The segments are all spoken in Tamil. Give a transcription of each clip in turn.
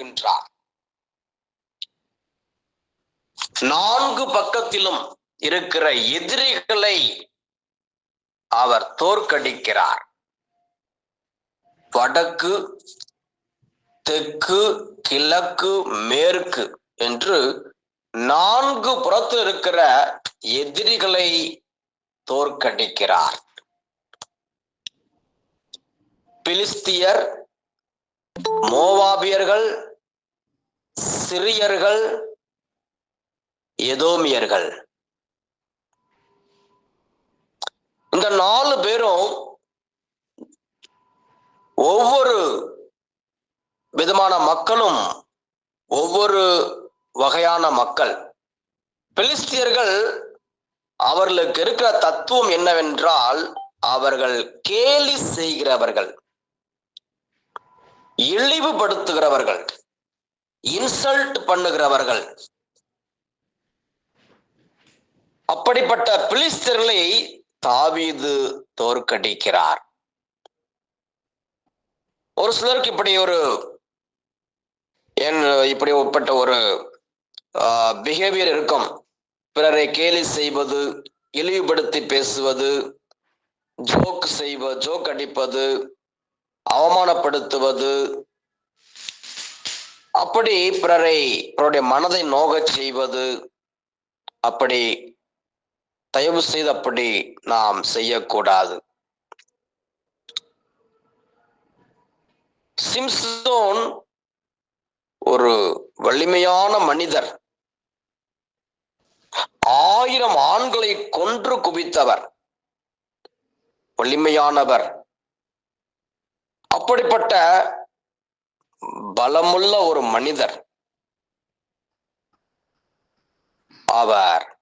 வருகின்றார் நான்கு பக்கத்திலும் இருக்கிற எதிரிகளை அவர் தோற்கடிக்கிறார். வடக்கு தெற்கு கிழக்கு மேற்கு என்று நான்கு புறத்து இருக்கிற எதிரிகளை தோற்கடிக்கிறார். பிலிஸ்தியர் மோவாபியர்கள் சிரியர்கள் எதோமியர்கள் இந்த நாலு பேரும் ஒவ்வொரு விதமான மக்களும் ஒவ்வொரு வகையான மக்கள். பிலிஸ்தியர்கள் அவர்களுக்கு இருக்கிற தத்துவம் என்னவென்றால் அவர்கள் கேலி செய்கிறவர்கள். இழிவுபடுத்துகிறவர்கள். இன்சல்ட் பண்ணுகிறவர்கள். அப்படிப்பட்ட பிலிஸ்தர்களை தாவீது தோற்கடிக்கிறார். ஒரு சிலருக்கு இப்படி ஒரு என் இப்படிப்பட்ட ஒரு பிஹேவியர் இருக்கும். பிறரை கேலி செய்வது இழிவுபடுத்தி பேசுவது ஜோக் செய்வ ஜோக் அடிப்பது அவமானப்படுத்துவது அப்படி பிறரை பிறருடைய மனதை நோகச் செய்வது அப்படி தயவு செய்து அப்படி நாம் செய்யக்கூடாது. சிம்சோன் ஒரு வலிமையான மனிதர். ஆயிரம் ஆண்களை கொன்று குவித்தவர். வலிமையானவர். அப்படிப்பட்ட பலமுள்ள ஒரு மனிதர். அவர்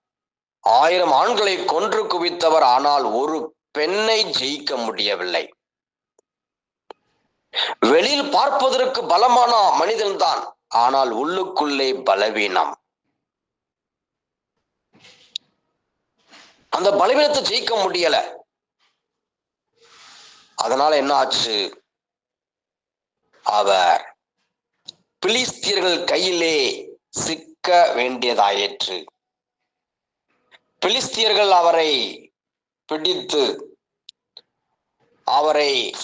ஆயிரம் ஆண்களை கொன்று குவித்தவர் ஆனால் ஒரு பெண்ணை ஜெயிக்க முடியவில்லை. வெளியில் பார்ப்பதற்கு பலமான மனிதன்தான் ஆனால் உள்ளுக்குள்ளே பலவீனம். அந்த பலவீனத்தை ஜெயிக்க முடியல. அதனால என்ன ஆச்சு? அவர் பிலிஸ்தியர்கள் கையிலே சிக்க வேண்டியதாயிற்று. பிலிஸ்தியர்கள் அவரை பிடித்து அவரை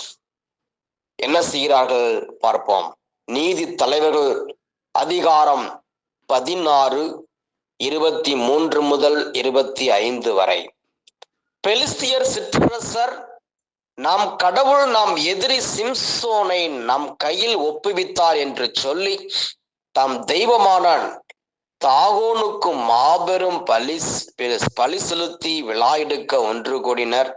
என்ன செய்கிறார்கள் பார்ப்போம். நீதி தலைவர்கள் அதிகாரம் பதினாறு இருபத்தி மூன்று முதல் இருபத்தி ஐந்து வரை. பெலிஸ்தியர் சிற்றரசர் நாம் கடவுள் நாம் எதிரி சிம்சோனை நம் கையில் ஒப்புவித்தார் என்று சொல்லி தம் தெய்வமான தாகோனுக்கு மாபெரும் பலி பலி செலுத்தி விழா எடுக்க ஒன்று கூடினர்.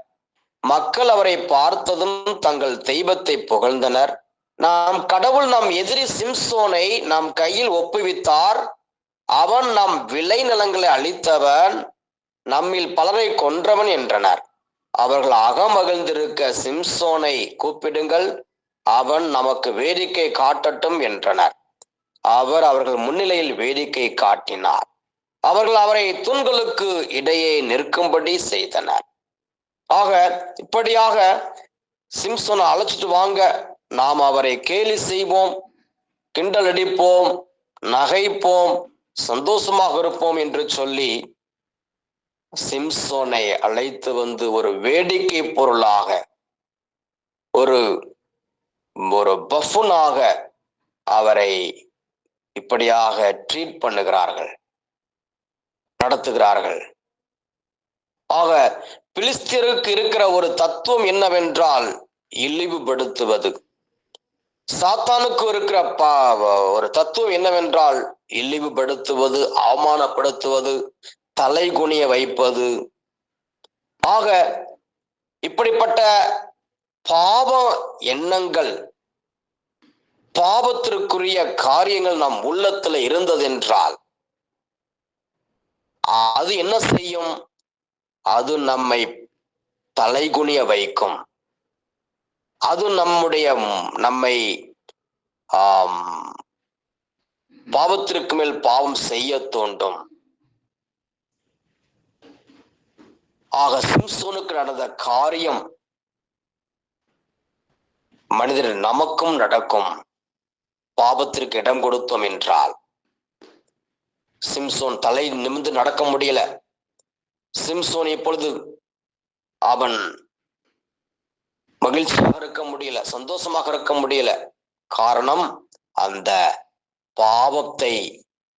மக்கள் அவரை பார்த்ததும் தங்கள் தெய்வத்தை புகழ்ந்தனர். நாம் கடவுள் நம் எதிரி சிம்சோனை நம் கையில் ஒப்புவித்தார். அவன் நம் விளைநிலங்களை அழித்தவன் நம்மில் பலரை கொன்றவன் என்றனர். அவர்கள் அகமகிழ்ந்திருக்க சிம்சோனை கூப்பிடுங்கள். அவன் நமக்கு வேடிக்கை காட்டட்டும் என்றனர். அவர் அவர்கள் முன்னிலையில் வேடிக்கை காட்டினார். அவர்கள் அவரை தூண்களுக்கு இடையே நிற்கும்படி செய்தனர். ஆக இப்படியாக சிம்சோனை அழைச்சிட்டு வாங்க நாம் அவரை கேலி செய்வோம் கிண்டல் அடிப்போம் நகைப்போம் சந்தோஷமாக இருப்போம் என்று சொல்லி சிம்சோனை அழைத்து வந்து ஒரு வேடிக்கை பொருளாக ஒரு ஒரு பஃபுனாக அவரை இப்படியாக ட்ரீட் பண்ணுகிறார்கள் நடத்துகிறார்கள். ஆக பிலிஸ்தியருக்கு இருக்கிற ஒரு தத்துவம் என்னவென்றால் இழிவுபடுத்துவது. சாத்தானுக்கு இருக்கிற பா ஒரு தத்துவம் என்னவென்றால் இழிவுபடுத்துவது அவமானப்படுத்துவது தலைகுனிய வைப்பது. ஆக இப்படிப்பட்ட பாவ எண்ணங்கள் பாவத்திற்குரிய காரியங்கள் நம் உள்ளத்துல இருந்ததென்றால் அது என்ன செய்யும்? அது நம்மை தலைகுனிய வைக்கும். அது நம்முடைய நம்மை ஆம் பாவத்திற்கு மேல் பாவம் செய்ய தோண்டும் ஆக சிம்சோனுக்கு நடந்த காரியம் மனிதர் நமக்கும் நடக்கும். பாபத்திற்கு இடம் கொடுத்தோம் என்றால் சிம்சோன் தலை நிமிந்து நடக்க முடியல. சிம்சோன் இப்பொழுது அவன் மகிழ்ச்சியாக இருக்க முடியல சந்தோஷமாக இருக்க முடியல. காரணம் அந்த பாவத்தை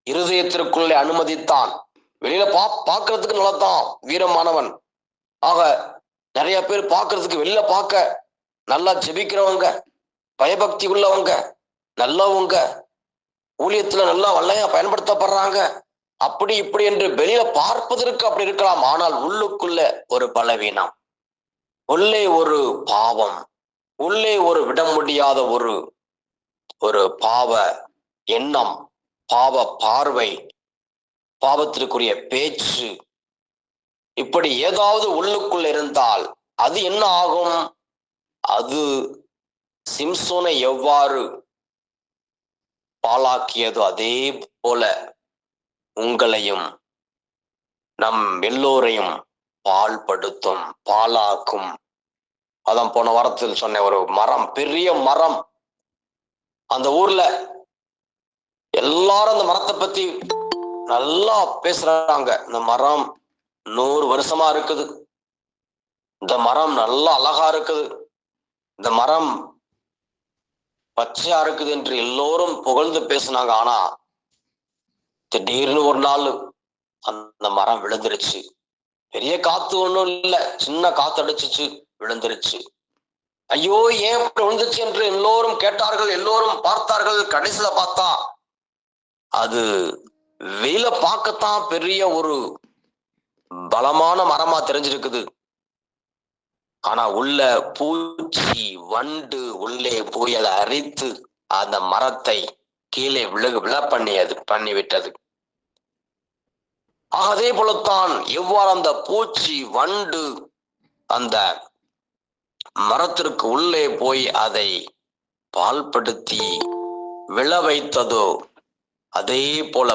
இருதயத்திற்குள்ளே அனுமதித்தான். வெளியில பா பார்க்கறதுக்கு நல்லதான் வீரமானவன். ஆக நிறைய பேர் பார்க்கறதுக்கு வெளில பார்க்க நல்லா ஜெபிக்கிறவங்க பயபக்தி உள்ளவங்க நல்லவங்க ஊழியத்துல நல்லா வல்லையா பயன்படுத்தப்படுறாங்க. அப்படி இப்படி என்று வெளியில பார்ப்பதற்கு அப்படி இருக்கலாம். ஆனால் உள்ளுக்குள்ள ஒரு பலவீனம். உள்ளே ஒரு பாவம். உள்ளே ஒரு விட முடியாத ஒரு ஒரு பாவ எண்ணம் பாவ பார்வை பாவத்திற்குரிய பேச்சு இப்படி ஏதாவது உள்ளுக்குள் இருந்தால் அது என்ன ஆகும்? அது சிம்சோனை எவ்வாறு பாலாக்கியதோ அதே போல உங்களையும் நம் எல்லோரையும் பால்படுத்தும் பாலாக்கும் அதான் போன வாரத்தில் சொன்ன ஒரு மரம் பெரிய மரம். அந்த ஊர்ல எல்லாரும் அந்த மரத்தை பத்தி நல்லா பேசுறாங்க. இந்த மரம் நூறு வருஷமா இருக்குது. இந்த மரம் நல்லா அழகா இருக்குது. இந்த மரம் பச்சையா இருக்குது என்று எல்லோரும் புகழ்ந்து பேசினாங்க. ஆனா திடீர்னு ஒரு நாள் அந்த மரம் விழுந்துருச்சு. பெரிய காத்து ஒன்றும் இல்லை. சின்ன காத்து அடிச்சிச்சு விழுந்துருச்சு. ஐயோ ஏன் அப்படி விழுந்துச்சு என்று எல்லோரும் கேட்டார்கள். எல்லோரும் பார்த்தார்கள். கடைசியில பார்த்தா அது வெயில பார்க்கத்தான் பெரிய ஒரு பலமான மரமா தெரிஞ்சிருக்குது. ஆனா உள்ள பூச்சி வண்டு உள்ளே போய் அதை அரித்து அந்த மரத்தை கீழே விழுகு விழ பண்ணியது பண்ணிவிட்டது அதே போலத்தான் எவ்வாறு அந்த பூச்சி வண்டு அந்த மரத்திற்கு உள்ளே போய் அதை பால்படுத்தி விழ வைத்ததோ அதே போல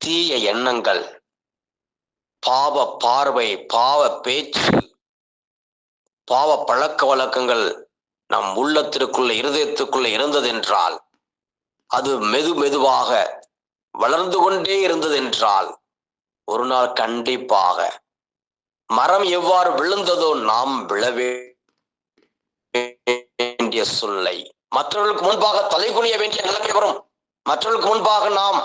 தீய எண்ணங்கள் பாவ பார்வை பாவ பேச்சு பாவ பழக்க வழக்கங்கள் நம் உள்ளத்திற்குள்ள இருதயத்துக்குள்ள இருந்ததென்றால் அது மெது மெதுவாக வளர்ந்து கொண்டே இருந்ததென்றால் ஒரு நாள் கண்டிப்பாக மரம் எவ்வாறு விழுந்ததோ நாம் விழவே வேண்டிய சொல்லை. மற்றவர்களுக்கு முன்பாக தலை குனிய வேண்டிய நிலைமை வரும். மற்றவர்களுக்கு முன்பாக நாம்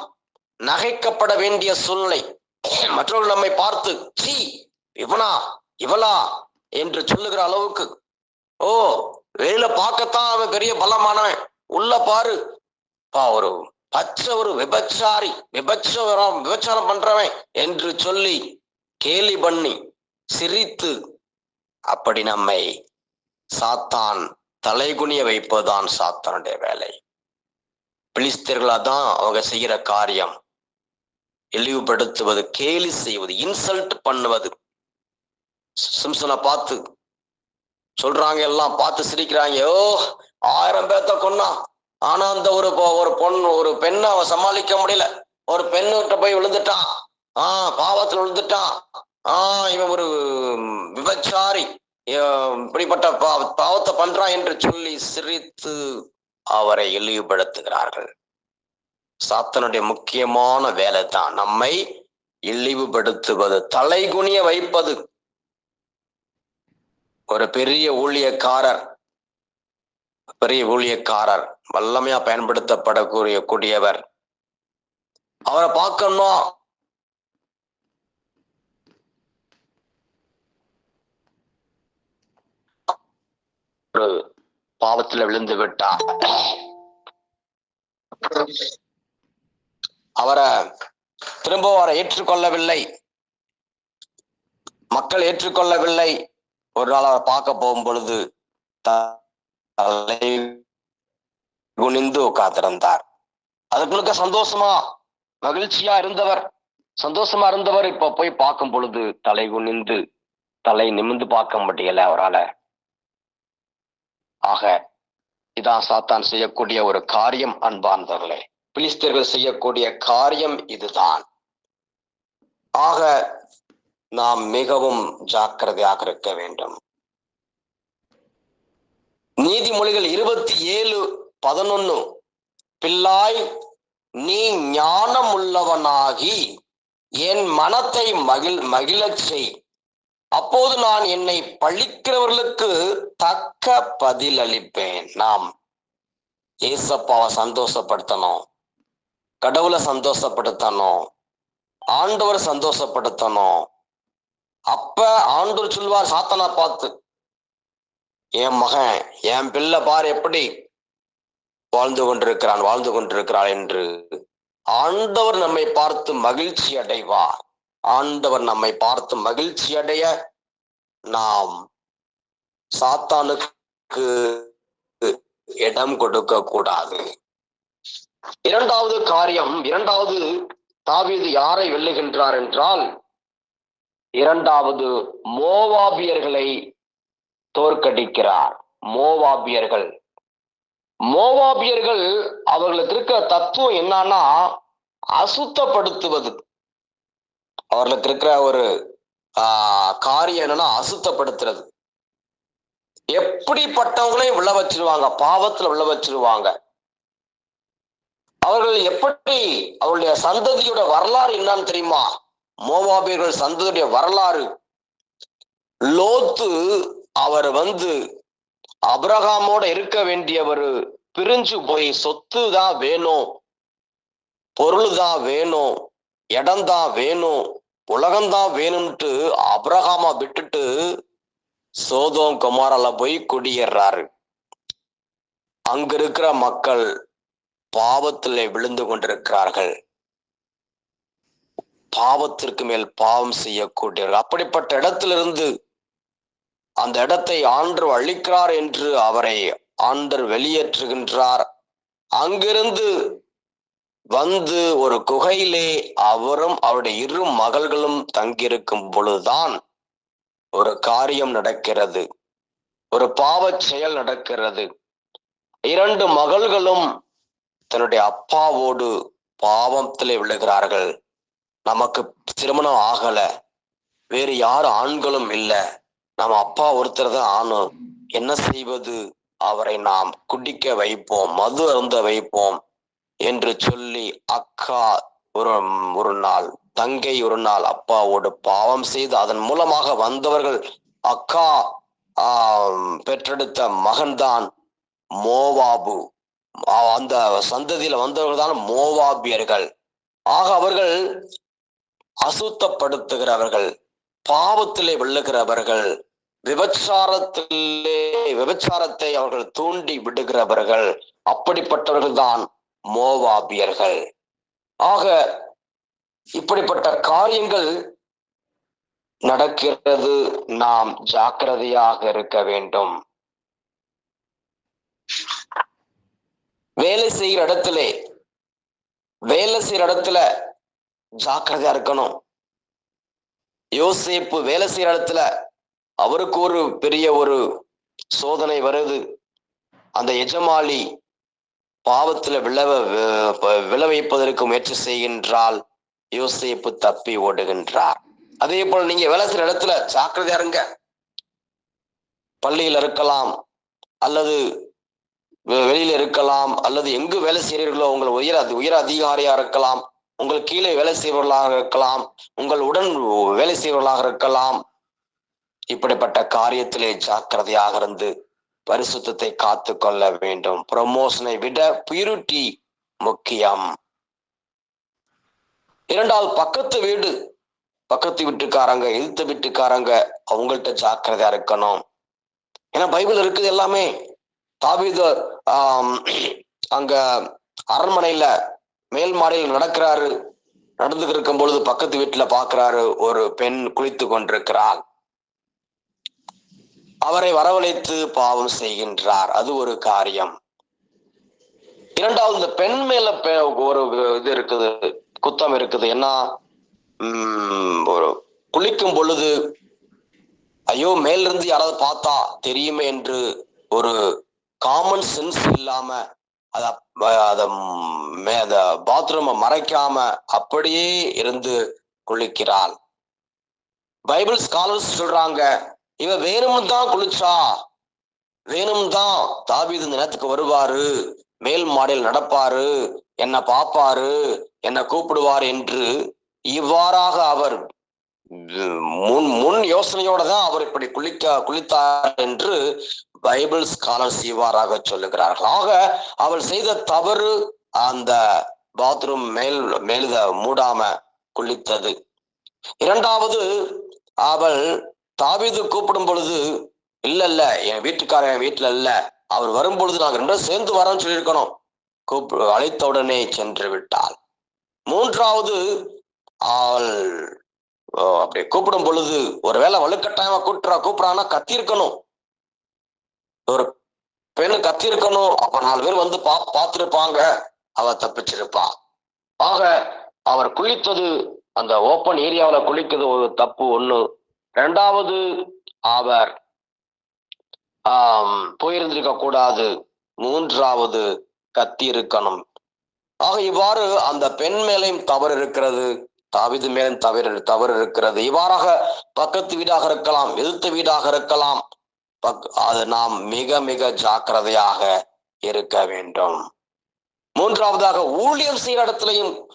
நகைக்கப்பட வேண்டிய சூழ்நிலை மற்றவர்கள் நம்மை பார்த்து சி இவனா இவளா? என்று சொல்லுகிற அளவுக்கு ஓ வெளியில பார்க்கத்தான் அவன் பெரிய பலமானவன். உள்ள பாரு. பா ஒரு பச்சை ஒரு விபச்சாரி விபச்சாரம் விபச்சாரம் பண்றவன் என்று சொல்லி கேலி பண்ணி சிரித்து அப்படி நம்மை சாத்தான் தலைகுனிய வைப்பதுதான் சாத்தானுடைய வேலை. பிலிஸ்தர்களா தான் அவங்க செய்யற காரியம். இழிவுபடுத்துவது கேலி செய்வது இன்சல்ட் பண்ணுவது. சிம்சனை பார்த்து சொல்றாங்க எல்லாம் பார்த்து சிரிக்கிறாங்க. ஓ ஆயிரம் பேர்த்த கொன்னா. ஆனா அந்த ஒரு ஒரு பொண்ணு ஒரு பெண்ணை அவன் சமாளிக்க முடியல. ஒரு பெண்ணுகிட்ட போய் விழுந்துட்டான். ஆஹ் பாவத்துல விழுந்துட்டான். ஆஹ் இவன் ஒரு விபச்சாரி. இப்படிப்பட்ட பா- பாவத்தை பண்றான் என்று சொல்லி சிரித்து அவரை இழிவுபடுத்துகிறார்கள். சாத்தனுடைய முக்கியமான வேலை தான் நம்மை இழிவுபடுத்துவது தலைகுனிய வைப்பது. ஒரு பெரிய ஊழியக்காரர் பெரிய ஊழியக்காரர் வல்லமையா பயன்படுத்தப்படக்கூடிய கூடியவர் அவரை பார்க்கணும்? ஒரு பாவத்துல விழுந்து விட்டார் அவரை திரும்ப அவரை ஏற்றுக்கொள்ளவில்லை. மக்கள் ஏற்றுக்கொள்ளவில்லை. ஒரு நாள் அவரை பார்க்க போகும் பொழுது தலை குனிந்து காத்திருந்தார் அதுக்குள்ள சந்தோஷமா மகிழ்ச்சியா இருந்தவர். சந்தோஷமா இருந்தவர் இப்ப போய் பார்க்கும் பொழுது தலை குனிந்து தலை நிமிந்து பார்க்க முடியல அவரால. ஆக இதான் சாத்தான் செய்யக்கூடிய ஒரு காரியம் அன்பார்ந்தவர்களே. பிலிஸ்தர்கள் செய்யக்கூடிய காரியம் இதுதான். ஆக நாம் மிகவும் ஜாக்கிரதையாக இருக்க வேண்டும். நீதிமொழிகள் இருபத்தி ஏழு பதினொன்னு பிள்ளாய் நீ ஞானம் உள்ளவனாகி என் மனத்தை மகிழ் மகிழச் செய். அப்போது நான் என்னை பழிக்கிறவர்களுக்கு தக்க பதில் அளிப்பேன் நாம் ஏசப்பாவை சந்தோஷப்படுத்தணும். கடவுளை சந்தோஷப்படுத்தணும். ஆண்டவரை சந்தோஷப்படுத்தணும். அப்ப ஆண்டவர் சொல்வார் சாத்தனா பார்த்து. என் மகன் என் பிள்ளை பார் எப்படி? வாழ்ந்து கொண்டிருக்கிறான் வாழ்ந்து கொண்டிருக்கிறான் என்று. ஆண்டவர் நம்மை பார்த்து மகிழ்ச்சி அடைவார். ஆண்டவர் நம்மை பார்த்து மகிழ்ச்சி அடைய நாம் சாத்தானுக்கு இடம் கொடுக்க கூடாது. இரண்டாவது காரியம் இரண்டாவது தாவீது யாரை வெல்லுகின்றார் என்றால் இரண்டாவது மோவாபியர்களை தோற்கடிக்கிறார். மோவாபியர்கள். மோவாபியர்கள் அவர்களுக்கு இருக்கிற தத்துவம் என்னன்னா அசுத்தப்படுத்துவது. அவர்களுக்கு இருக்கிற ஒரு ஆஹ் காரியம் என்னன்னா அசுத்தப்படுத்துறது. எப்படிப்பட்டவங்களையும் விழ வச்சிருவாங்க பாவத்துல விழ வச்சிருவாங்க. அவர்கள் எப்படி அவருடைய சந்ததியோட வரலாறு என்னன்னு தெரியுமா? மோவாபியர்கள் சந்ததியுடைய வரலாறு. லோத்து அவர் வந்து அப்ரஹாமோட இருக்க வேண்டியவர் பிரிஞ்சு போய் சொத்து தான் வேணும். பொருள் தான் வேணும். இடம் தான் வேணும். உலகம்தான் வேணும்ட்டு அபிரகாமா விட்டுட்டு சோதோம் குமாரால போய் குடியேறாரு. அங்க இருக்கிற மக்கள் பாவத்திலே விழுந்து கொண்டிருக்கிறார்கள். பாவத்திற்கு மேல் பாவம் செய்யக்கூடியவர்கள். அப்படிப்பட்ட இடத்திலிருந்து அந்த இடத்தை ஆண்டு அழிக்கிறார் என்று அவரை ஆண்டர் வெளியேற்றுகின்றார். அங்கிருந்து வந்து ஒரு குகையிலே அவரும் அவருடைய இரு மகள்களும் தங்கியிருக்கும் பொழுதுதான் ஒரு காரியம் நடக்கிறது. ஒரு பாவச் செயல் நடக்கிறது. இரண்டு மகள்களும் தன்னுடைய அப்பாவோடு பாவத்திலே விழுகிறார்கள். நமக்கு திருமணம் ஆகல. வேறு யார் ஆண்களும் இல்லை. நம்ம அப்பா ஒருத்தர் தான் ஆணும். என்ன செய்வது? அவரை நாம் குடிக்க வைப்போம் மது அருந்த வைப்போம் என்று சொல்லி அக்கா ஒரு ஒரு நாள் தங்கை ஒரு நாள் அப்பாவோடு பாவம் செய்து அதன் மூலமாக வந்தவர்கள் அக்கா ஆஹ் பெற்றெடுத்த மகன்தான் மோவாபு. அந்த சந்ததியில வந்தவர்கள் தான் மோவாபியர்கள். ஆக அவர்கள் அசுத்தப்படுத்துகிறவர்கள் பாவத்திலே விழுகிறவர்கள் விபச்சாரத்திலே விபச்சாரத்தை அவர்கள் தூண்டி விடுகிறவர்கள் அப்படிப்பட்டவர்கள் தான் மோவாபியர்கள். ஆக இப்படிப்பட்ட காரியங்கள் நடக்கிறது நாம் ஜாக்கிரதையாக இருக்க வேண்டும். வேலை செய்கிற இடத்துல வேலை செய்யற இடத்துல ஜாக்கிரதையா இருக்கணும். யோசிப்பு வேலை செய்யற இடத்துல அவருக்கு ஒரு பெரிய ஒரு சோதனை வருது. அந்த எஜமாளி பாவத்துல விளவ விளைவிப்பதற்கு வைப்பதற்கு முயற்சி செய்கின்றால் யோசிப்பு தப்பி ஓடுகின்றார். அதே போல நீங்க வேலை செய்யற இடத்துல ஜாக்கிரதையா இருங்க. பள்ளியில் இருக்கலாம் அல்லது வெளியில இருக்கலாம் அல்லது எங்கு வேலை செய்கிறீர்களோ உங்கள் உயர் உயர் அதிகாரியா இருக்கலாம் உங்கள் கீழே வேலை செய்பவர்களாக இருக்கலாம் உங்கள் உடன் வேலை செய்பவர்களாக இருக்கலாம். இப்படிப்பட்ட காரியத்திலே ஜாக்கிரதையாக இருந்து பரிசுத்தத்தை காத்து கொள்ள வேண்டும் ப்ரமோஷனை விட பியூரிட்டி முக்கியம். இரண்டாவது பக்கத்து வீடு பக்கத்து வீட்டுக்காரங்க எதிர்த்த வீட்டுக்காரங்க அவங்கள்ட்ட ஜாக்கிரதையா இருக்கணும். ஏன்னா பைபிள் இருக்குது எல்லாமே. தாபீது ஆஹ் அங்க அரண்மனையில மேல் மாடியில் நடக்கிறாரு. நடந்து இருக்கும் பொழுது பக்கத்து வீட்டுல பாக்குறாரு ஒரு பெண் குளித்து கொண்டிருக்கிறாள். அவரை வரவழைத்து பாவம் செய்கின்றார். அது ஒரு காரியம். இரண்டாவது இந்த பெண் மேல ஒரு இது இருக்குது குத்தம் இருக்குது. என்ன உம் ஒரு குளிக்கும் பொழுது ஐயோ மேலிருந்து யாராவது பார்த்தா தெரியுமே என்று ஒரு காமன் சென்ஸ் இல்லாம அத பாத்ரூமை மறைக்காம அப்படியே இருந்து குளிக்கிறாள். பைபிள் ஸ்காலர்ஸ் சொல்றாங்க இவ வேணும் தான் குளிச்சா வேணும் தான் தாவீது இந்த வருவாரு மேல் மாடியில் நடப்பாரு என்ன பாப்பாரு என்ன கூப்பிடுவார் என்று இவ்வாறாக அவர் முன் முன் யோசனையோட தான் அவர் இப்படி குளிக்க குளித்தார் என்று பைபிள் ஸ்காலர் சீவாராக சொல்லுகிறார்கள். ஆக அவள் செய்த தவறு அந்த பாத்ரூம் மேல் மேலுத மூடாம குளித்தது. இரண்டாவது அவள் தாவிது கூப்பிடும் பொழுது இல்ல இல்ல என் வீட்டுக்காரன் என் வீட்டுல இல்ல. அவர் வரும் பொழுது நாங்க ரெண்டும் சேர்ந்து வரோம்னு சொல்லியிருக்கணும். கூப்பி அழைத்த உடனே சென்று விட்டாள். மூன்றாவது அவள் அப்படி கூப்பிடும் பொழுது ஒருவேளை வலுக்கட்டாயமா கூட்டுறா கூப்பிடான்னா கத்திருக்கணும் ஒரு பெண்ணு கத்தி இருக்கணும் அப்ப நாலு பேர் வந்து பா பார்த்திருப்பாங்க. அவ தப்பிச்சிருப்பா. ஆக அவர் குளித்தது அந்த ஓப்பன் ஏரியாவுல குளிக்கிறது ஒரு தப்பு ஒண்ணு. ரெண்டாவது அவர் போயிருந்திருக்க கூடாது. மூன்றாவது கத்தி இருக்கணும் ஆக இவ்வாறு அந்த பெண் மேலையும் தவறு இருக்கிறது. தாவிது மேலும் தவறு தவறு இருக்கிறது இவ்வாறாக பக்கத்து வீடாக இருக்கலாம் எதிர்த்த வீடாக இருக்கலாம். பக் அது நாம் மிக மிக ஜாக்கிரதையாக இருக்க வேண்டும். மூன்றாவதாக ஊழியம் செய்கிற இடத்துலையும்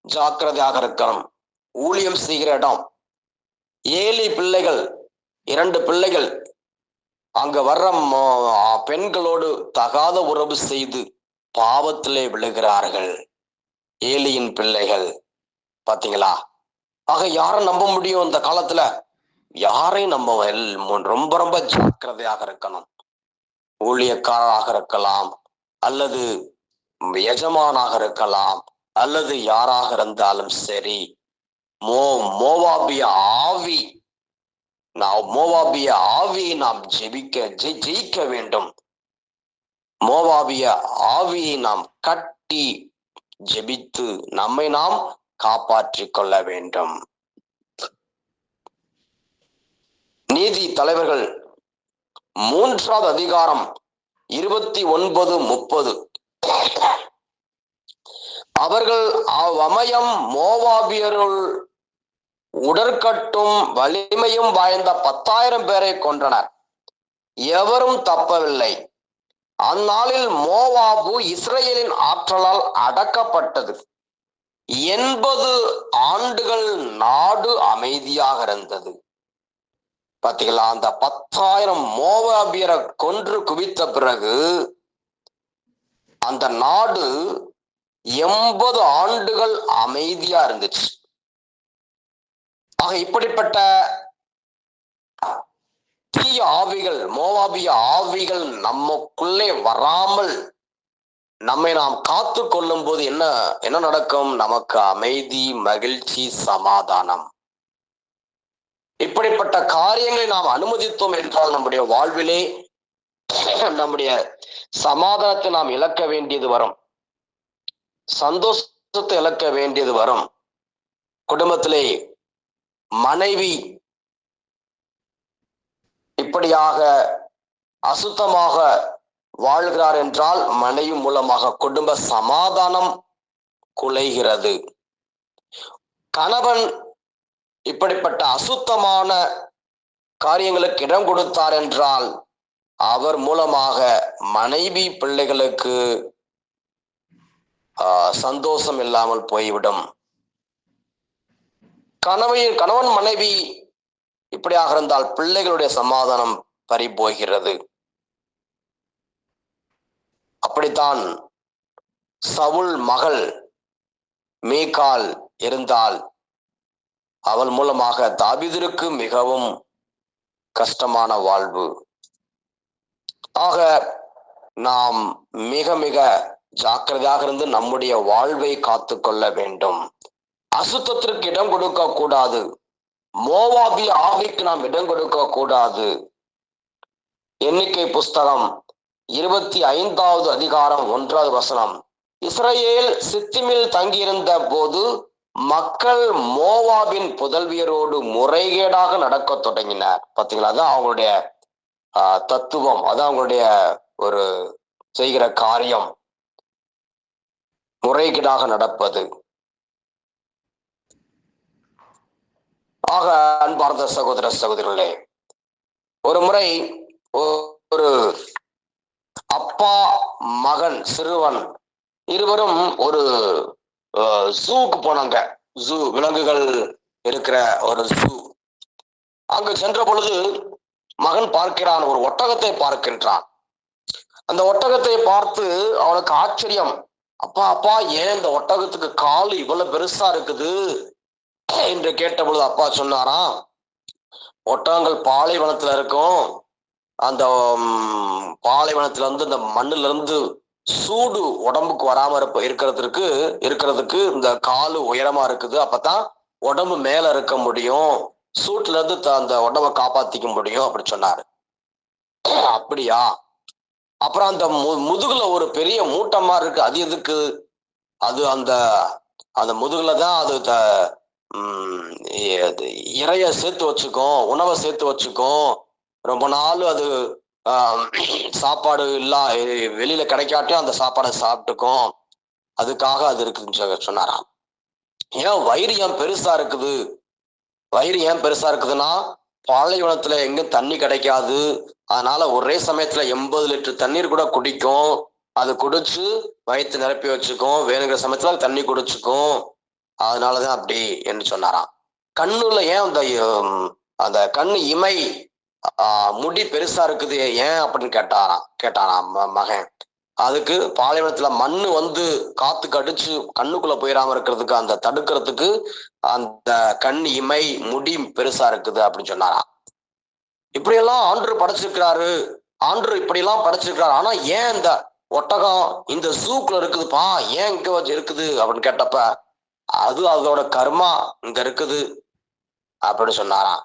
ஜாக்கிரதையாக இருக்கணும் ஊழியம் செய்கிற இடம். ஏழு பிள்ளைகள் இரண்டு பிள்ளைகள் அங்க வர்ற ம- பெண்களோடு தகாத உறவு செய்து பாவத்திலே விழுகிறார்கள். ஏலியின் பிள்ளைகள். பாத்தீங்களா? ஆக யாரை நம்ப முடியும் இந்த காலத்துல? யாரையும் நம்ம ரொம்ப ரொம்ப ஜாக்கிரதையாக இருக்கணும். ஊழியக்காரராக இருக்கலாம். அல்லது எஜமானாக இருக்கலாம். அல்லது யாராக இருந்தாலும் சரி. மோ மோவாபிய ஆவி. நாம் மோவாபிய ஆவியை நாம் ஜெபிக்க ஜெயிக்க வேண்டும். மோவாபிய ஆவியை நாம் கட்டி ஜெபித்து நம்மை நாம் காப்பாற்றிக் கொள்ள வேண்டும். நீதி தலைவர்கள் மூன்றாவது அதிகாரம் இருபத்தி ஒன்பது முப்பது. அவர்கள் அவ்வமயம் மோவாபியருள் உடற்கட்டும் வலிமையும் வாய்ந்த பத்தாயிரம் பேரை கொன்றனர். எவரும் தப்பவில்லை. அந்நாளில் மோவாபு இஸ்ரேலின் ஆற்றலால் அடக்கப்பட்டது. எண்பது ஆண்டுகள் நாடு அமைதியாக இருந்தது. பாத்தீங்களா? அந்த பத்தாயிரம் மோவாபியரை கொன்று குவித்த பிறகு அந்த நாடு எண்பது ஆண்டுகள் அமைதியா இருந்துச்சு. ஆக இப்படிப்பட்ட தீய ஆவிகள் மோவாபிய ஆவிகள் நமக்குள்ளே வராமல் நம்மை நாம் காத்து கொள்ளும் போது என்ன என்ன நடக்கும்? நமக்கு அமைதி மகிழ்ச்சி சமாதானம். இப்படிப்பட்ட காரியங்களை நாம் அனுமதித்தோம் என்றால் நம்முடைய வாழ்விலே நம்முடைய சமாதானத்தை நாம் இழக்க வேண்டியது வரும். சந்தோஷத்தை இழக்க வேண்டியது வரும். குடும்பத்திலே மனைவி இப்படியாக அசுத்தமாக வாழ்கிறார் என்றால் மனைவி மூலமாக குடும்ப சமாதானம் குலைகிறது. கணவன் இப்படிப்பட்ட அசுத்தமான காரியங்களுக்கு இடம் கொடுத்தார் என்றால் அவர் மூலமாக மனைவி பிள்ளைகளுக்கு ஆஹ், சந்தோஷம் இல்லாமல் போய்விடும். கணவன் கணவன் மனைவி இப்படியாக இருந்தால் பிள்ளைகளுடைய சமாதானம் பறிபோகிறது. அப்படித்தான் சவுல் மகள் மீகால் இருந்தால் அவள் மூலமாக தாபிதிற்கு மிகவும் கஷ்டமான வாழ்வு. ஆக நாம் மிக மிக ஜாக்கிரதையாக இருந்து நம்முடைய வாழ்வை காத்து கொள்ள வேண்டும். அசுத்தத்திற்கு இடம் கொடுக்க கூடாது. மோவாபி ஆவிக்கு நாம் இடம் கொடுக்க கூடாது. எண்ணிக்கை புஸ்தகம் இருபத்தி ஐந்தாவது அதிகாரம் ஒன்றாவது வசனம். இஸ்ரேல் சித்திமில் தங்கியிருந்த போது மக்கள் மோவாபின் புதல்வியரோடு முறைகேடாக நடக்கத் தொடங்கினர். பாத்தீங்களா? அதான் அவங்களுடைய ஆஹ், தத்துவம். அதான் அவங்களுடைய ஒரு செய்கிற காரியம். முறைகேடாக நடப்பது. ஆக அன்பார்ந்த சகோதர சகோதரர்களே ஒரு முறை ஒரு அப்பா மகன் சிறுவன் இருவரும் ஒரு ஜூக்கு போனாங்க. ஜூ விலங்குகள் இருக்கிற ஒரு ஜூ. அங்கு சென்ற பொழுது மகன் பார்க்கிறான் ஒரு ஒட்டகத்தை பார்க்கின்றான். அந்த ஒட்டகத்தை பார்த்து அவனுக்கு ஆச்சரியம். அப்பா அப்பா ஏன் இந்த ஒட்டகத்துக்கு கால் இவ்வளவு பெருசா இருக்குது? என்று கேட்டபொழுது அப்பா சொன்னாராம் ஒட்டாங்கல் பாலைவனத்துல இருக்கும். அந்த பாலைவனத்துல இருந்து இந்த மண்ணுல இருந்து சூடு உடம்புக்கு வராம இருப்ப இருக்கிறதுக்கு இருக்கிறதுக்கு இந்த காலு உயரமா இருக்குது. அப்பதான் உடம்பு மேல இருக்க முடியும். சூட்ல இருந்து த- அந்த உடம்ப காப்பாத்திக்க முடியும் அப்படி சொன்னாரு. அப்படியா? அப்புறம் அந்த மு- முதுகுல ஒரு பெரிய மூட்டமா இருக்கு. அது எதுக்கு? அது அந்த அந்த முதுகுல தான் அது த- அது இறைய சேர்த்து வச்சுக்கும் உணவை சேர்த்து வச்சுக்கும். ரொம்ப நாள் அது சாப்பாடு இல்லா வெளியில கிடைக்காட்டியும் அந்த சாப்பாடை சாப்பிட்டுக்கும். அதுக்காக அது இருக்குன்னு சொன்னாராம். ஏன் வயிறு ஏன் பெருசா இருக்குது? வயிறு ஏன் பெருசா இருக்குதுன்னா பாலைவனத்துல எங்க தண்ணி கிடைக்காது. அதனால ஒரே சமயத்துல எண்பது லிட்டர் தண்ணீர் கூட குடிக்கும். அது குடிச்சு வயிற்று நிரப்பி வச்சுக்கும். வேணுங்கிற சமயத்துல தண்ணி குடிச்சுக்கும். அதனாலதான் அப்படி என்று சொன்னாராம். கண்ணுல ஏன் அந்த அந்த கண்ணு இமை முடி பெருசா இருக்குது ஏன் அப்படின்னு கேட்டாராம் கேட்டாராம் மகன். அதுக்கு பாலைவனத்துல மண்ணு வந்து காத்து கடிச்சு கண்ணுக்குள்ள போயிடாம இருக்கிறதுக்கு அந்த தடுக்கிறதுக்கு அந்த கண் இமை முடி பெருசா இருக்குது அப்படின்னு சொன்னாராம். இப்படியெல்லாம் ஆண்டு படைச்சிருக்கிறாரு ஆண்டு இப்படியெல்லாம் படைச்சிருக்கிறாரு. ஆனா ஏன் இந்த ஒட்டகம் இந்த ஜூக்குள்ள இருக்குதுப்பா ஏன் இங்க வச்சு இருக்குது அப்படின்னு கேட்டப்ப அது அதோட கர்மா இங்க இருக்குது அப்படின்னு சொன்னாராம்.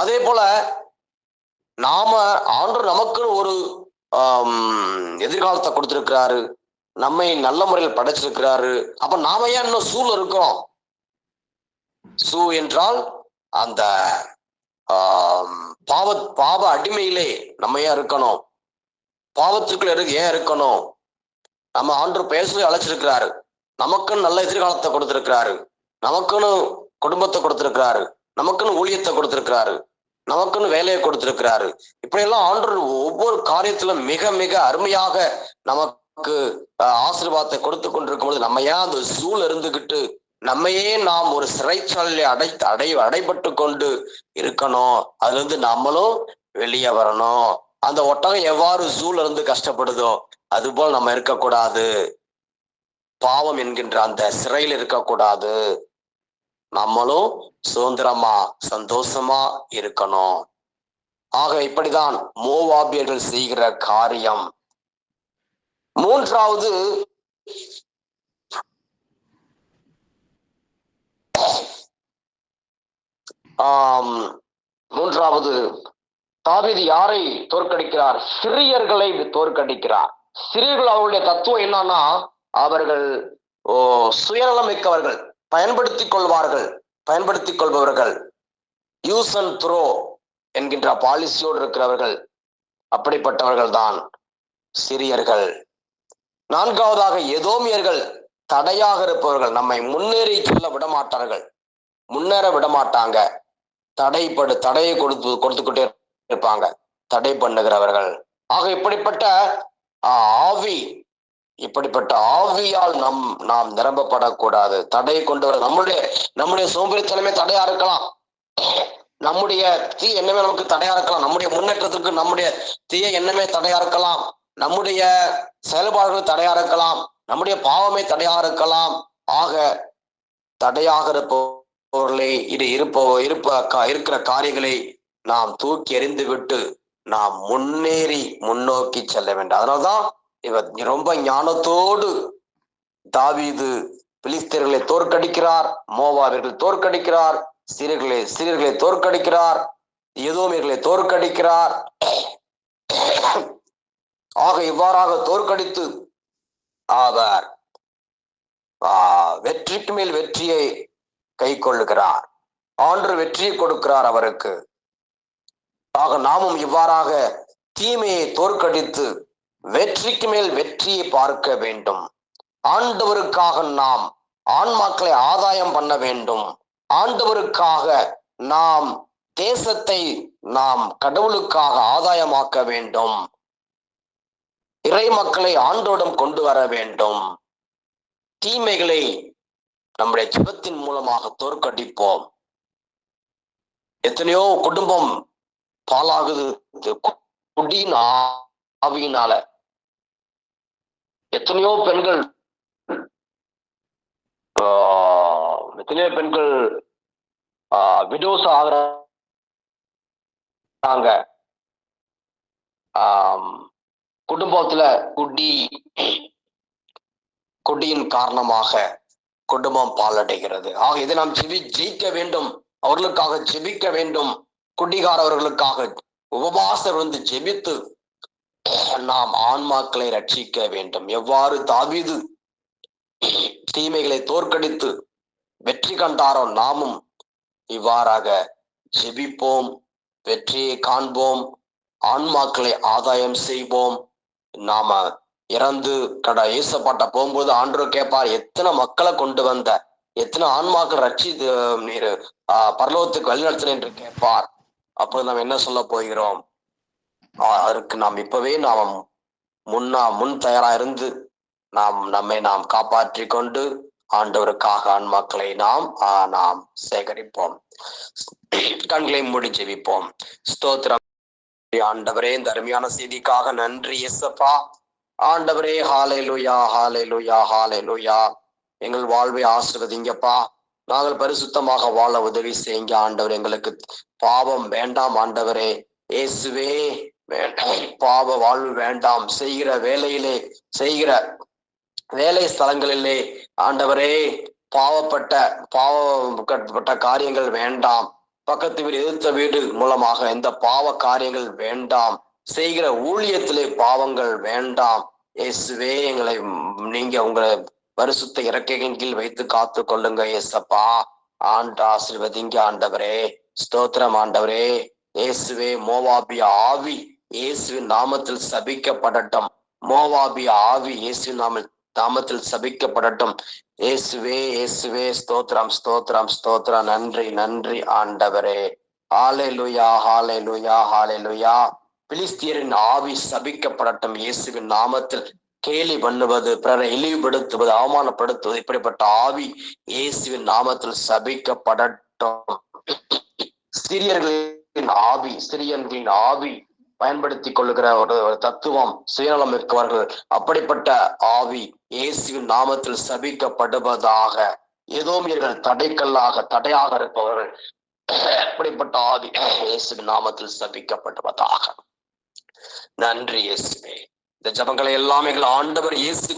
அதே போல நாம ஆண்டு நமக்கு ஒரு எதிர்காலத்தை கொடுத்திருக்கிறாரு நம்மை நல்ல முறையில் படைச்சிருக்கிறாரு. அப்ப நாம ஏன் இன்னும் சூழ் இருக்கிறோம்? சூ என்றால் அந்த பாவ பாவ அடிமையிலே நம்ம ஏன் இருக்கணும்? பாவத்துக்குள்ள ஏன் இருக்கணும்? நம்ம ஆண்டு பேச அழைச்சிருக்கிறாரு. நமக்குன்னு நல்ல எதிர்காலத்தை கொடுத்திருக்கிறாரு. நமக்குன்னு குடும்பத்தை கொடுத்திருக்கிறாரு. நமக்குன்னு ஊழியத்தை கொடுத்திருக்கிறாரு. நமக்குன்னு வேலையை கொடுத்திருக்கிறாரு. இப்படியெல்லாம் ஆண்டு ஒவ்வொரு காரியத்திலும் மிக மிக அருமையாக நமக்கு ஆசீர்வாதத்தை கொடுத்து கொண்டிருக்கும் பொழுது நம்ம ஏன் அந்த சூழ் இருந்துகிட்டு நம்மையே நாம் ஒரு சிறைச்சாலையில அடை அடை அடைபட்டு கொண்டு இருக்கணும். அதுல இருந்து நம்மளும் வெளியே வரணும். அந்த ஒட்டகம் எவ்வாறு சூழ் இருந்து கஷ்டப்படுதோ அதுபோல் நம்ம இருக்கக்கூடாது. பாவம் என்கின்ற அந்த சிறையில் இருக்கக்கூடாது. நம்மளும் சுதந்திரமா சந்தோஷமா இருக்கணும். ஆக இப்படிதான் மோவாபியர்கள் செய்கிற காரியம். மூன்றாவது ஆம், மூன்றாவது தாவீது யாரை தோற்கடிக்கிறார்? சிறியர்களை தோற்கடிக்கிறார். சிறியர்கள் அவருடைய தத்துவம் என்னன்னா அவர்கள் ஓ சுயநலம் மிக்கவர்கள் பயன்படுத்திக் கொள்வார்கள் பயன்படுத்திக் கொள்பவர்கள். யூஸ் அண்ட் த்ரோ என்கின்ற பாலிசியோடு இருக்கிறவர்கள் அப்படிப்பட்டவர்கள் தான் சிறியர்கள். நான்காவதாக எதோமியர்கள் தடையாக இருப்பவர்கள் நம்மை முன்னேறி செல்ல விடமாட்டார்கள். முன்னேற விட மாட்டாங்க தடைப்படு தடையை கொடுத்து கொடுத்துக்கிட்டே இருப்பாங்க. தடை பண்ணுகிறவர்கள். ஆக இப்படிப்பட்ட ஆவி இப்படிப்பட்ட ஆவியால் நம் நாம் நிரம்பப்படக்கூடாது. தடை வர நம்முடைய நம்முடைய சோம்பேறித்தனமே தடையா இருக்கலாம். நம்முடைய தீ எண்ணமே நமக்கு தடையா இருக்கலாம். நம்முடைய முன்னேற்றத்துக்கு நம்முடைய தீய எண்ணமே தடையா இருக்கலாம். நம்முடைய செயல்பாடுகள் தடையா இருக்கலாம். நம்முடைய பாவமே தடையா இருக்கலாம். ஆக தடையாக இருப்பவர்களை இது இருப்போ இருப்ப இருக்கிற காரியங்களை நாம் தூக்கி எறிந்து விட்டு நாம் முன்னேறி முன்னோக்கி செல்ல வேண்டும். அதனால்தான் இவர் ரொம்ப ஞானத்தோடு தாவீது பிலிஸ்தீர்களை தோற்கடிக்கிறார் மோவாவிர்கள் தோற்கடிக்கிறார் சிறியர்களை சிறியர்களை தோற்கடிக்கிறார் எதோமியர்களை தோற்கடிக்கிறார். ஆக இவ்வாறாக தோற்கடித்து அவர் வெற்றிக்கு மேல் வெற்றியை கை கொள்ளுகிறார். ஆண்டு வெற்றியை கொடுக்கிறார் அவருக்கு. ஆக நாமும் இவ்வாறாக தீமையை தோற்கடித்து வெற்றிக்கு மேல் வெற்றியை பார்க்க வேண்டும். ஆண்டவருக்காக நாம் ஆன்மாக்களை ஆதாயம் பண்ண வேண்டும். ஆண்டவருக்காக நாம் தேசத்தை நாம் கடவுளுக்காக ஆதாயமாக்க வேண்டும். இறை மக்களை ஆண்டோடம் கொண்டு வர வேண்டும். தீமைகளை நம்முடைய ஜபத்தின் மூலமாக தோற்கடிப்போம். எத்தனையோ குடும்பம் பாலாகுது குடியின் ஆவியினால. எத்தனையோ பெண்கள் ஆஹ், எத்தனையோ பெண்கள் விடோஸ் ஆகிறாங்க. குடும்பத்துல குடி குடியின் காரணமாக குடும்பம் பாலடைகிறது ஆக இதை நாம் ஜெபி ஜெயிக்க வேண்டும். அவர்களுக்காக ஜெபிக்க வேண்டும். குடிகாரவர்களுக்காக உபவாசம் வந்து ஜெபித்து நாம் ஆன்மாக்களை ரட்சிக்க வேண்டும். எவ்வாறு தாவிது தீமைகளை தோற்கடித்து வெற்றி கண்டாரோ நாமும் இவ்வாறாக ஜெபிப்போம் வெற்றியை காண்போம் ஆன்மாக்களை ஆதாயம் செய்வோம். நாம இறந்து கட ஈசப்பாட்ட போகும்போது ஆண்டவர் கேட்பார் எத்தனை மக்களை கொண்டு வந்த எத்தனை ஆன்மாக்கள் ரட்சி நீர் ஆஹ் பரலோகத்துக்கு வழிநடத்தின என்று கேட்பார். அப்போது நாம் என்ன சொல்ல போகிறோம்? அதற்கு நாம் இப்பவே நாம் முன்னா முன் தயாரா இருந்து நாம் நம்மை நாம் காப்பாற்றி கொண்டு ஆண்டவருக்காக ஆன்மாக்களை நாம் ஆஹ் நாம் சேகரிப்போம். கண்களை மூடி ஜெபிப்போம். ஸ்தோத்திரம். ஆண்டவரே இந்த அருமையான செய்திக்காக நன்றி எஸ்ஸப்பா ஆண்டவரே ஹாலே லுயா ஹாலே லுயா ஹாலே லுயா எங்கள் வாழ்வை ஆசிர்வதிங்கப்பா. நாங்கள் பரிசுத்தமாக வாழ உதவி செய்யுங்க ஆண்டவர் எங்களுக்கு பாவம் வேண்டாம் ஆண்டவரே. இயேசுவே பாவ வாழ்வு வேண்டாம். செய்கிற வேலையிலே செய்கிற வேலை ஸ்தலங்களிலே ஆண்டவரே பாவப்பட்ட பாவப்பட்ட காரியங்கள் வேண்டாம். பக்கத்து வீடு எதிர்த்த வீடு மூலமாக எந்த பாவ காரியங்கள் வேண்டாம். செய்கிற ஊழியத்திலே பாவங்கள் வேண்டாம். இயேசுவே எங்களை நீங்க உங்களை பரிசுத்த இறக்கையின் கீழ் வைத்து காத்து கொள்ளுங்க ஏசப்பா ஆண்டு ஆசிர்வதிங்க ஆண்டவரே. ஸ்தோத்திரம் ஆண்டவரே. இயேசுவே மோவாபிய ஆவி இயேசுவின் நாமத்தில் சபிக்கப்படட்டும். மோவாபிய ஆவி இயேசுவின் நாம நாமத்தில் சபிக்கப்படட்டும். இயேசுவே இயேசுவே ஸ்தோத்ரம் ஸ்தோத்ரம் ஸ்தோத்ரம் நன்றி நன்றி ஆண்டவரே. ஹாலே லுயா ஹாலே லுயா ஹாலே லுயா பிலிஸ்தியரின் ஆவி சபிக்கப்படட்டும். இயேசுவின் நாமத்தில் கேலி பண்ணுவது பிறரை இழிவுபடுத்துவது அவமானப்படுத்துவது இப்படிப்பட்ட ஆவி இயேசுவின் நாமத்தில் சபிக்கப்படட்டும். சிறியர்களின் ஆவி சிறியர்களின் ஆவி பயன்படுத்தி கொள்ளுகிற ஒரு தத்துவம் சுயநலம் இருக்கவர்கள் அப்படிப்பட்ட ஆவி இயேசுவின் நாமத்தில் சபிக்கப்படுவதாக ஏதோமியர்கள் தடைக்கல்லாக தடையாக இருப்பவர்கள். அப்படிப்பட்ட ஆவி இயேசுவின் நாமத்தில் சபிக்கப்படுவதாக. நன்றி இயேசுவே. இந்த ஜபங்களை எல்லாம் எங்கள் ஆண்டவர் இயேசு